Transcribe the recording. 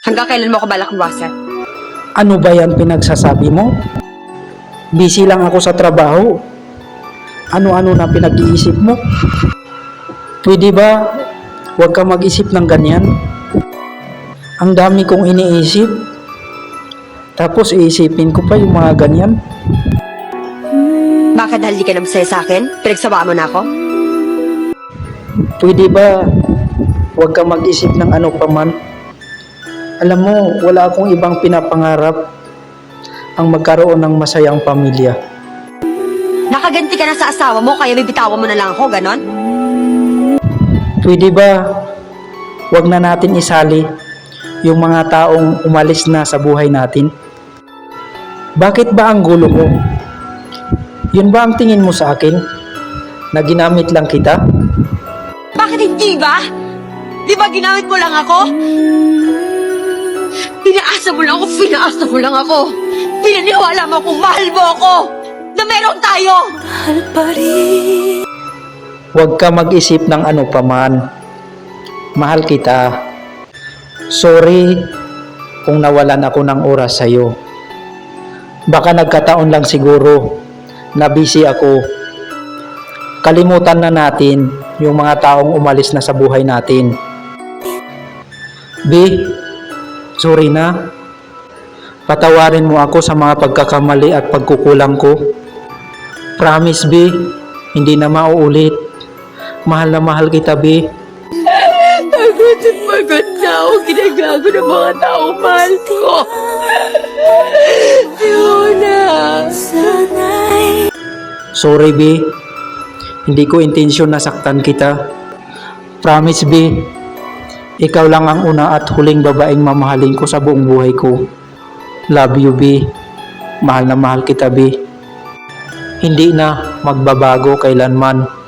Hanggang kailan mo ako balak iwasan? Ano ba yan pinagsasabi mo? Busy lang ako sa trabaho. Ano-ano na pinag-iisip mo? Pwede ba huwag ka mag-isip ng ganyan? Ang dami kong iniisip. Tapos iisipin ko pa yung mga ganyan. Bakit dahil di ka na masaya sa akin? Pinagsawaan mo na ako? Pwede ba huwag ka mag-isip ng ano pa man? Alam mo, wala akong ibang pinapangarap ang magkaroon ng masayang pamilya. Nakaganti ka na sa asawa mo, kaya bibitawan mo na lang ako, ganon? Pwede ba wag na natin isali yung mga taong umalis na sa buhay natin? Bakit ba ang gulo mo? Yun ba ang tingin mo sa akin? Na ginamit lang kita? Bakit hindi ba? Di ba ginamit mo lang ako? Pinaasa mo lang ako, pinaasa mo lang ako. Pinaniwala mo kung mahal mo ako. Na meron tayo. Huwag ka mag-isip ng ano paman. Mahal kita. Sorry kung nawalan ako ng oras sa'yo. Baka nagkataon lang siguro na busy ako. Kalimutan na natin yung mga taong umalis na sa buhay natin. B, sorry na. Patawarin mo ako sa mga pagkakamali at pagkukulang ko. Promise, B, hindi na mauulit. Mahal na mahal kita, B. Pagod at pagod na ako. Ginagago ng mga tao mahal ko. Fiona. Sorry, B. Hindi ko intensyon na saktan kita. Promise, B. Ikaw lang ang una at huling babaeng mamahalin ko sa buong buhay ko. Love you, B. Mahal na mahal kita, B. Hindi na magbabago kailanman.